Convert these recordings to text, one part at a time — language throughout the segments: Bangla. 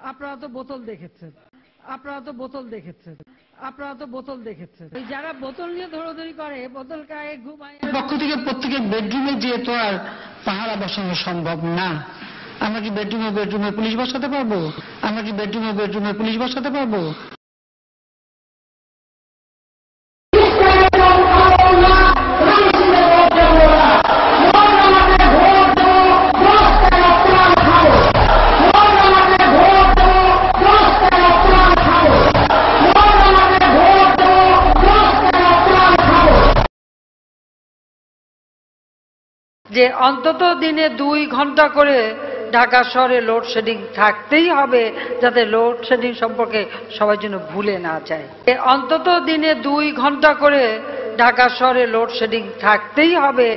আপনারা তো বোতল দেখেছেন। আপনারা তো বোতল দেখেছেন। আপনারা তো বোতল দেখেছেন। যারা বোতল নিয়ে ধরোধরি করে, বোতল গায়ে ঘুমায়। পক্ষ থেকে প্রত্যেকের বেডরুমে যেয়ে তো আর পাহারা বসানো সম্ভব না। আমরা কি বেডরুমে বেডরুমে পুলিশ বসাতে পারব? আমরা কি বেডরুমে বেডরুমে পুলিশ বসাতে পারব? যে অন্তত দিনে দুই ঘণ্টা করে ঢাকা শহরে লোডশেডিং থাকতেই হবে, যাতে লোডশেডিং সম্পর্কে সবাই যেন ভুলে না যায়। অন্তত দিনে দুই ঘণ্টা করে ঢাকা শহরে লোডশেডিং থাকতেই হবে।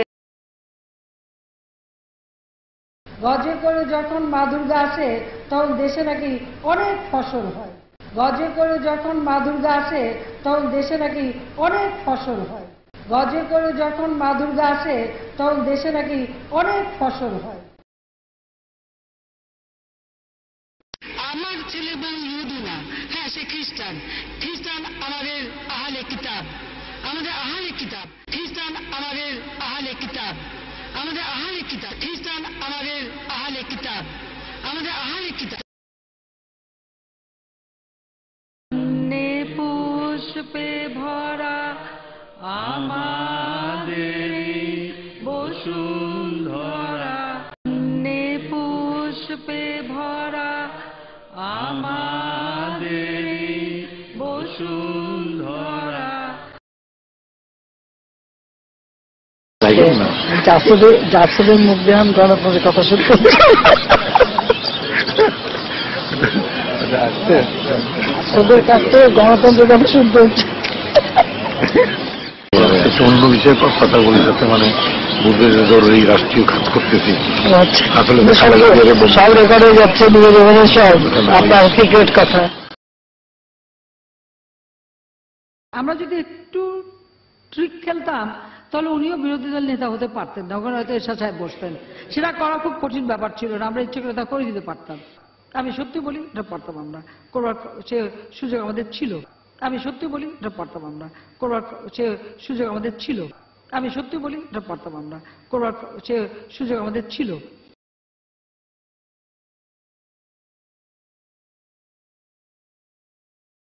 গজে করে যখন মা দুর্গা আসে, তখন দেশে নাকি অনেক ফসল হয়। গজে করে যখন মা দুর্গা আসে, তখন দেশে নাকি অনেক ফসল হয়। গজে করে যখন মা দুর্গা আসে তখন দেশে নাকি অনেক ফসল হয়। আমার ছেলে ইহুদি না হ্যাঁ সে খ্রিস্টান। খ্রিস্টান আমাদের আহালে কিতাব। আমাদের আহালে কিতাব। খ্রিস্টান আমাদের আহালে কিতাব। আমাদের আহালে কিতাব। খ্রিস্টান আমাদের আহালে কিতাব। আমাদের আহালে কিতাব। নে পুষ্পে ভরা আমাদের বসুন্ধরা। মুখ দিয়ে আমি গণতন্ত্রের কথা শুনতে জাসদের কাছ থেকে গণতন্ত্রের কথা শুনতে অন্য বিষয়ে কথা বলি যাতে মানে বুঝবে যে জরুরি রাষ্ট্রীয় কাজ করতেছি। আচ্ছা। আসলে সব সব রেকর্ড হয়ে যাচ্ছে সব। আপনার ক্রিকেট কথা? আমরা যদি একটু ট্রিক খেলতাম তাহলে উনিও বিরোধী দল নেতা হতে পারতেন। না ওখানে হয়তো এরশাদ সাহেব বসতেন। সেটা করা খুব কঠিন ব্যাপার ছিল না আমরা ইচ্ছে করে তা করে দিতে পারতাম। আমি সত্যি বলি এটা পারতাম আমরা। করবার সে সুযোগ আমাদের ছিল। আমি সত্যি বলি এটা পারতাম আমরা। করবার সে সুযোগ আমাদের ছিল। আমি সত্যি বলি এটা পারতাম আমরা। করবার সে সুযোগ আমাদের ছিল।